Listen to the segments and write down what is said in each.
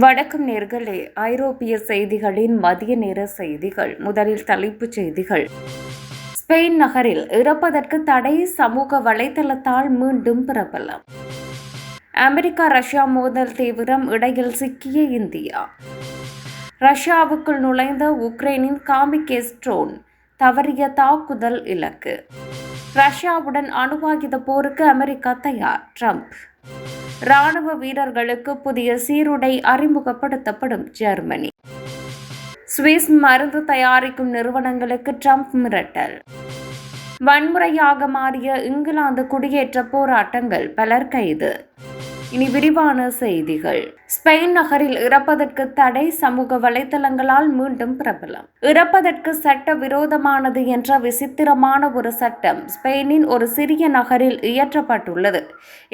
வணக்கம் நேர்களே ஐரோப்பிய செய்திகளின் மதிய நேர செய்திகள் முதலில் தலைப்புச் செய்திகள். ஸ்பெயின் நகரில் இறப்பதற்கு தடை சமூக வலைதளத்தால் மீண்டும் பிரபலம். அமெரிக்கா ரஷ்யா மோதல் தீவிரம் இடையில் சிக்கிய இந்தியா. ரஷ்யாவுக்குள் நுழைந்த உக்ரைனின் காமிகேஸ் ட்ரோன் தவறிய தாக்குதல் இலக்கு. ரஷ்யாவுடன் அணுவாயுத போருக்கு அமெரிக்கா தயார் ட்ரம்ப். ராணுவ வீரர்களுக்கு புதிய சீருடை அறிமுகப்படுத்தப்படும் ஜெர்மனி. சுவிஸ் மருந்து தயாரிக்கும் நிறுவனங்களுக்கு ட்ரம்ப் மிரட்டல். வன்முறையாக மாறிய இங்கிலாந்து குடியேற்ற போராட்டங்கள் பலர் கைது. இனி விரிவான செய்திகள். ஸ்பெயின் நகரில் இறப்பதற்கு தடை சமூக வலைதளங்களால் மீண்டும் பிரபலம். இறப்பதற்கு சட்ட விரோதமானது என்ற விசித்திரமான ஒரு சட்டம் ஸ்பெயினின் ஒரு சிறிய நகரில் இயற்றப்பட்டுள்ளது.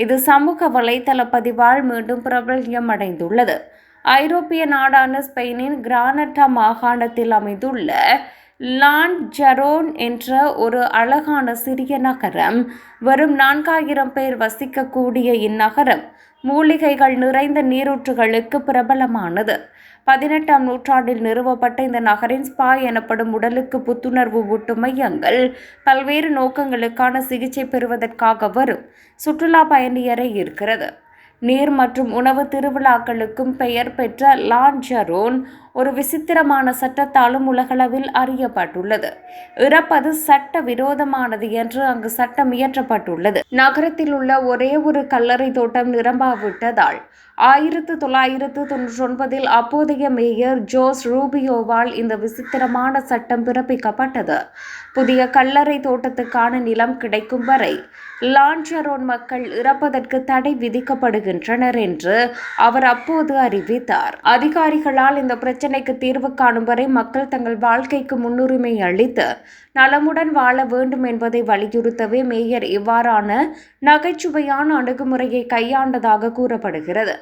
இது சமூக வலைதள பதிவால் மீண்டும் பிரபல்யம் அடைந்துள்ளது ஐரோப்பிய நாடான ஸ்பெயினின் கிரானட்டா மாகாணத்தில் அமைந்துள்ள லான் ஜரோன் என்ற ஒரு அழகான சிறிய நகரம் வரும் நான்காயிரம் பேர் வசிக்கக்கூடிய இந்நகரம். மூலிகைகள் நிறைந்த நீரூற்றுகளுக்கு பிரபலமானது. பதினெட்டாம் நூற்றாண்டில் நிறுவப்பட்ட இந்த நகரின் ஸ்பா எனப்படும் உடலுக்கு புத்துணர்வு ஊட்டும் மையங்கள் பல்வேறு நோக்கங்களுக்கான சிகிச்சை பெறுவதற்காக வரும். சுற்றுலா பயணியரை இருக்கிறது. நீர் மற்றும் உணவு திருவிழாக்களுக்கும் பெயர் பெற்ற லான்ஜரோன் ஒரு விசித்திரமான சட்டத்தாலும் உலகளவில் அறியப்பட்டுள்ளது. இறப்பது சட்ட விரோதமானது என்று அங்கு சட்டம் இயற்றப்பட்டுள்ளது. நகரத்தில் உள்ள ஒரே ஒரு கல்லறை தோட்டம் நிரம்பாவிட்டதால் ஆயிரத்து தொள்ளாயிரத்து தொன்னூற்றி ஒன்பதில் அப்போதைய மேயர் ஜோஸ் ரூபியோவால் இந்த விசித்திரமான சட்டம் பிறப்பிக்கப்பட்டது. புதிய கல்லறை தோட்டத்துக்கான நிலம் கிடைக்கும் வரை லான்ஜரோன் மக்கள் இறப்பதற்கு தடை விதிக்கப்படுகின்றனர் என்று அவர் அப்போது அறிவித்தார். அதிகாரிகளால் இந்த பிரச்சனை பிரச்சினைக்கு தீர்வு காணும் வரை மக்கள் தங்கள் வாழ்க்கைக்கு முன்னுரிமை அளித்து நலமுடன் வாழ வேண்டும் என்பதை வலியுறுத்தவே மேயர் இவ்வாறான நகைச்சுவையான அணுகுமுறையை கையாண்டதாக கூறப்படுகிறது.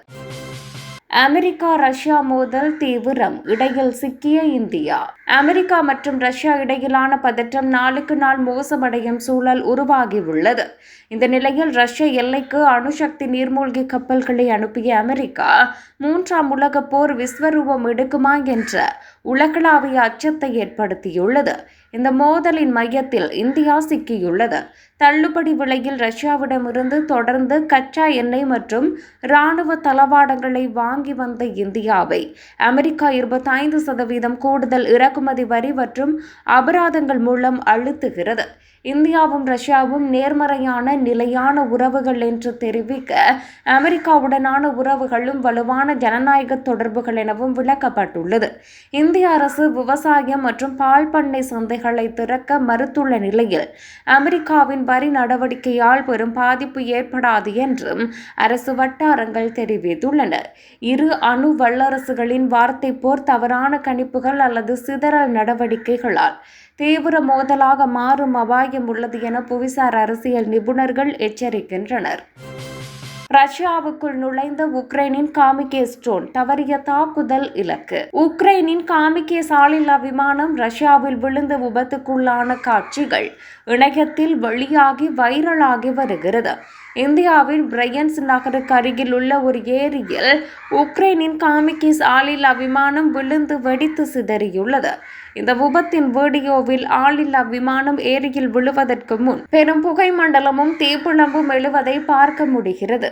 அமெரிக்கா ரஷ்யா மோதல் தீவிரம். இடையில் சிக்கிய இந்தியா. அமெரிக்கா மற்றும் ரஷ்யா இடையிலான பதற்றம் நாளுக்கு நாள் மோசமடையும் சூழல் உருவாகியுள்ளது. இந்த நிலையில் ரஷ்ய எல்லைக்கு அணுசக்தி நீர்மூழ்கி கப்பல்களை அனுப்பிய அமெரிக்கா மூன்றாம் உலகப் போர் விஸ்வரூபம் எடுக்குமா என்ற உலகளாவிய அச்சத்தை ஏற்படுத்தியுள்ளது. இந்த மோதலின் மையத்தில் இந்தியா சிக்கியுள்ளது. தள்ளுபடி விலையில் ரஷ்யாவிடமிருந்து தொடர்ந்து கச்சா எண்ணெய் மற்றும் இராணுவ தளவாடங்களை வாங்கி வந்த இந்தியாவை அமெரிக்கா இருபத்தைந்து சதவீதம் கூடுதல் இறக்குமதி வரி மற்றும் அபராதங்கள் மூலம் அழுத்துகிறது. இந்தியாவும் ரஷ்யாவும் நேர்மறையான நிலையான உறவுகள் என்று தெரிவிக்க அமெரிக்காவுடனான உறவுகளும் வலுவான ஜனநாயக தொடர்புகள் எனவும் விளக்கப்பட்டுள்ளது. இந்திய அரசு விவசாயம் மற்றும் பால் பண்ணை சந்தைகளை திறக்க மறுத்துள்ள நிலையில் அமெரிக்காவின் வரி நடவடிக்கையால் பெரும் பாதிப்பு ஏற்படாது என்றும் அரசு வட்டாரங்கள் தெரிவித்துள்ளன. இரு அணு வல்லரசுகளின் வார்த்தை போர் தவறான கணிப்புகள் அல்லது சிதறல் நடவடிக்கைகளால் தீவிர மோதலாக மாறும் அபாயம் உள்ளது என புவிசார் அரசியல் நிபுணர்கள் எச்சரிக்கின்றனர். ரஷ்யாவுக்குள் நுழைந்த உக்ரைனின் காமிகே ஸ்டோன் தவறிய தாக்குதல் இலக்கு. உக்ரைனின் காமிகே சாலில்லா விமானம் ரஷ்யாவில் விழுந்த விபத்துக்குள்ளான காட்சிகள் இணையத்தில் வெளியாகி வைரலாகி வருகிறது. இந்தியாவின் பிரையன்ஸ் நகருக்கு அருகில் உள்ள ஒரு ஏரியில் உக்ரைனின் காமிக்கிஸ் ஆளில்லா விமானம் விழுந்து வெடித்து சிதறியுள்ளது. இந்த விபத்தின் வீடியோவில் ஆளில்லா விமானம் ஏரியில் விழுவதற்கு முன் பெரும் புகை மண்டலமும் தீப்பிழம்பும் எழுவதை பார்க்க முடிகிறது.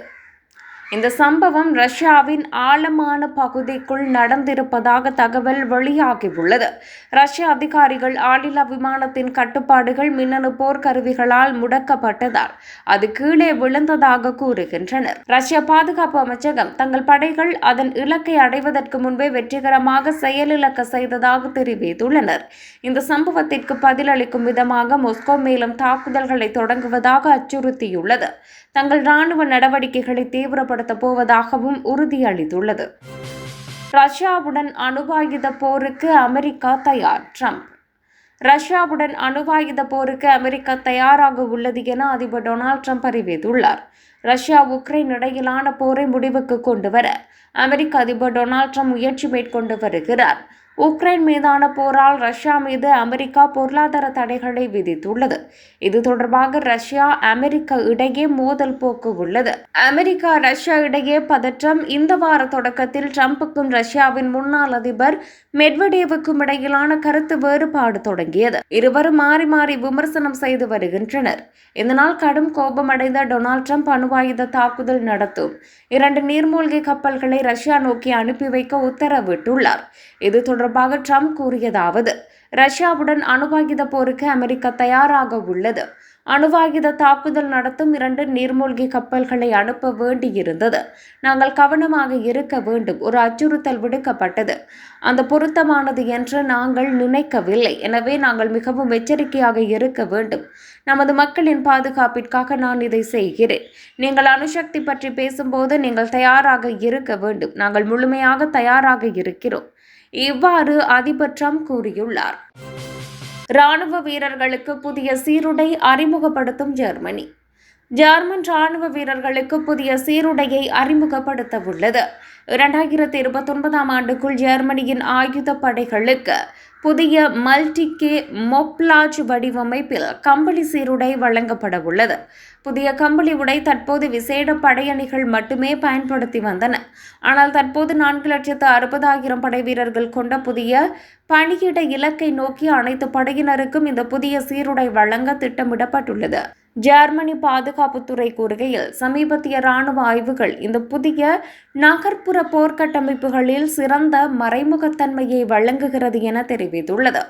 இந்த சம்பவம் ரஷ்யாவின் ஆழமான பகுதிக்குள் நடந்திருப்பதாக தகவல் வெளியாகியுள்ளது. ரஷ்ய அதிகாரிகள் ஆளில்லா விமானத்தின் கட்டுப்பாடுகள் மின்னணு போர்க்கருவிகளால் முடக்கப்பட்டதால் அது கீழே விழுந்ததாக கூறுகின்றனர். ரஷ்ய பாதுகாப்பு அமைச்சகம் தங்கள் படைகள் அதன் இலக்கை அடைவதற்கு முன்பே வெற்றிகரமாக செயலிழக்க செய்ததாக தெரிவித்துள்ளனர். இந்த சம்பவத்திற்கு பதிலளிக்கும் விதமாக மொஸ்கோ மேலும் தாக்குதல்களை தொடங்குவதாக அச்சுறுத்தியுள்ளது. தங்கள் ராணுவ நடவடிக்கைகளை தீவிரப்படுத்த போவதாகவும் உறுதியளித்துள்ளது. ரஷ்யாவுடன் அணுவாயுத போருக்கு அமெரிக்கா தயார் ட்ரம்ப். ரஷ்யாவுடன் அணுவாயுத போருக்கு அமெரிக்கா தயாராக உள்ளது என அதிபர் டொனால்ட் ட்ரம்ப் அறிவித்துள்ளார். ரஷ்யா உக்ரைன் இடையிலான போரை முடிவுக்கு கொண்டு வர அமெரிக்க அதிபர் டொனால்ட் ட்ரம்ப் முயற்சி மேற்கொண்டு வருகிறார். உக்ரைன் மீதான போரால் ரஷ்யா மீது அமெரிக்கா பொருளாதார தடைகளை விதித்துள்ளது. இது தொடர்பாக ரஷ்யா அமெரிக்கா இடையே மோதல் போக்கு உள்ளது. அமெரிக்கா ரஷ்யா இடையே பதற்றம். இந்த வார தொடக்கத்தில் ட்ரம்புக்கும் ரஷ்யாவின் முன்னாள் அதிபர் மெட்வடேவுக்கும் இடையிலான கருத்து வேறுபாடு தொடங்கியது. இருவரும் மாறி மாறி விமர்சனம் செய்து வருகின்றனர். இதனால் கடும் கோபமடைந்த டொனால்ட் ட்ரம்ப் அணுவாயுத தாக்குதல் நடத்தும். இரண்டு நீர்மூழ்கி கப்பல்களை ரஷ்யா நோக்கி அனுப்பி வைக்க உத்தரவிட்டுள்ளார். இது தொடர்பாக ட்ரம்ப் கூறியதாவது ரஷ்யாவுடன் அணுவாயுத போருக்கு அமெரிக்கா தயாராக உள்ளது. அணுவாயுத தாக்குதல் நடத்தும் இரண்டு நீர்மூழ்கி கப்பல்களை அனுப்ப வேண்டியிருந்தது. நாங்கள் கவனமாக இருக்க வேண்டும். ஒரு அச்சுறுத்தல் விடுக்கப்பட்டது. அந்த பொருத்தமானது என்று நாங்கள் நினைக்கவில்லை. எனவே நாங்கள் மிகவும் எச்சரிக்கையாக இருக்க வேண்டும். நமது மக்களின் பாதுகாப்பிற்காக நான் இதை செய்கிறேன். நீங்கள் அணுசக்தி பற்றி பேசும்போது நீங்கள் தயாராக இருக்க வேண்டும். நாங்கள் முழுமையாக தயாராக இருக்கிறோம். இவ்வாறு அதிபர் ட்ரம்ப் கூறியுள்ளார். ராணுவ வீரர்களுக்கு புதிய சீருடை அறிமுகப்படுத்தும் ஜெர்மனி. ஜெர்மன் ராணுவ வீரர்களுக்கு புதிய சீருடையை அறிமுகப்படுத்த உள்ளது இரண்டாயிரத்தி இருபத்தொன்பதாம் ஆண்டுக்குள் ஜெர்மனியின் ஆயுத படைகளுக்கு புதிய மல்டிகே மொப்லாஜ் வடிவமைப்பில் கம்பளி சீருடை வழங்கப்பட உள்ளது புதிய கம்பளி உடை தற்போது விசேட படையணிகள் மட்டுமே பயன்படுத்தி வந்தன. ஆனால் தற்போது நான்கு லட்சத்து அறுபதாயிரம் படை வீரர்கள் கொண்ட புதிய பணியிட இலக்கை நோக்கி அனைத்து படையினருக்கும் இந்த புதிய சீருடை வழங்க திட்டமிடப்பட்டுள்ளது. ஜெர்மனி பாதுகாப்புத்துறை கூறுகையில் சமீபத்திய ராணுவ ஆய்வுகள் இந்த புதிய நகர்ப்புற போர்க்கட்டமைப்புகளில் சிறந்த மறைமுகத்தன்மையை வழங்குகிறது என தெரிவித்துள்ளது.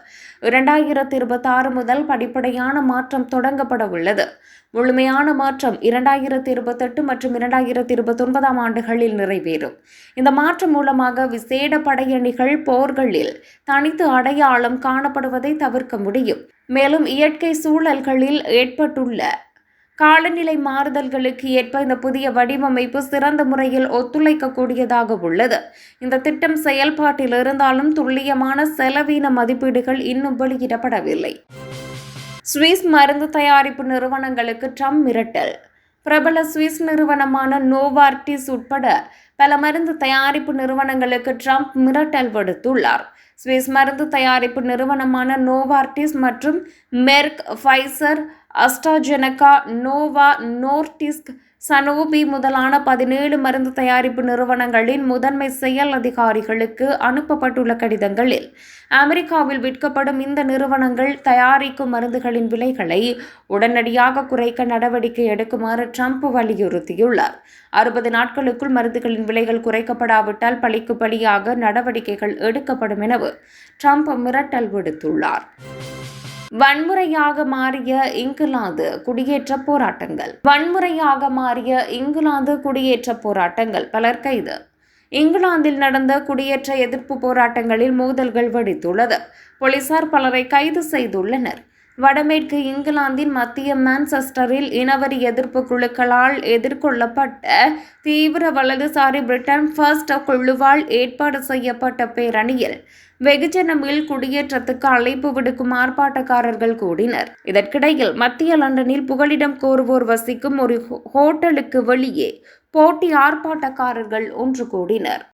இரண்டாயிரத்தி இருபத்தி ஆறு முதல் படிப்படியான மாற்றம் தொடங்கப்பட உள்ளது முழுமையான மாற்றம் இரண்டாயிரத்தி இருபத்தெட்டு மற்றும் இரண்டாயிரத்தி இருபத்தொன்பதாம் ஆண்டுகளில் நிறைவேறும். இந்த மாற்றம் மூலமாக விசேட படையணிகள் போர்களில் தனித்து அடையாளம் காணப்படுவதை தவிர்க்க முடியும். மேலும் இயற்கை சூழல்களில் ஏற்பட்டுள்ள காலநிலை மாறுதல்களுக்கு ஏற்ப இந்த புதிய வடிவமைப்பு சிறந்த முறையில் ஒத்துழைக்கக்கூடியதாக உள்ளது. இந்த திட்டம் செயல்பாட்டில் இருந்தாலும் துல்லியமான செலவீன மதிப்பீடுகள் இன்னும் வெளியிடப்படவில்லை. சுவிஸ் மருந்து தயாரிப்பு நிறுவனங்களுக்கு ட்ரம்ப் மிரட்டல். பிரபல சுவிஸ் நிறுவனமான நோவார்டிஸ் உட்பட பல மருந்து தயாரிப்பு நிறுவனங்களுக்கு ட்ரம்ப் மிரட்டல் விடுத்துள்ளார். சுவிஸ் மருந்து தயாரிப்பு நிறுவனமான நோவார்டிஸ் மற்றும் Merck Pfizer AstraZeneca Novo Nordisk Sanofi முதலான பதினேழு மருந்து தயாரிப்பு நிறுவனங்களின் முதன்மை செயல் அதிகாரிகளுக்கு அனுப்பப்பட்டுள்ள கடிதங்களில் அமெரிக்காவில் விற்கப்படும் இந்த நிறுவனங்கள் தயாரிக்கும் மருந்துகளின் விலைகளை உடனடியாக குறைக்க நடவடிக்கை எடுக்குமாறு ட்ரம்ப் வலியுறுத்தியுள்ளார். அறுபது நாட்களுக்குள் மருந்துகளின் விலைகள் குறைக்கப்படாவிட்டால் பழிக்கு பழியாக நடவடிக்கைகள் எடுக்கப்படும் எனவும் ட்ரம்ப் மிரட்டல் விடுத்துள்ளார். வன்முறையாக மாறிய இங்கிலாந்து குடியேற்ற போராட்டங்கள். வன்முறையாக மாறிய இங்கிலாந்து குடியேற்ற போராட்டங்கள். பலர் கைது. இங்கிலாந்தில் நடந்த குடியேற்ற எதிர்ப்பு போராட்டங்களில் மோதல்கள் வெடித்துள்ளது. போலீசார் பலரை கைது செய்துள்ளனர். வடமேற்கு இங்கிலாந்தின் மத்திய மான்செஸ்டரில் இனவரி எதிர்ப்பு குழுக்களால் எதிர்கொள்ளப்பட்ட தீவிர வலதுசாரி பிரிட்டன் ஃபர்ஸ்ட் குழுவால் ஏற்பாடு செய்யப்பட்ட பேரணியில் வெகுஜனமில் குடியேற்றத்துக்கு அழைப்பு விடுக்கும் ஆர்ப்பாட்டக்காரர்கள் கூடினர். இதற்கிடையில் மத்திய லண்டனில் புகலிடம் கோருவோர் வசிக்கும் ஒரு ஹோட்டலுக்கு வெளியே போட்டி ஆர்ப்பாட்டக்காரர்கள் ஒன்று கூடினர்.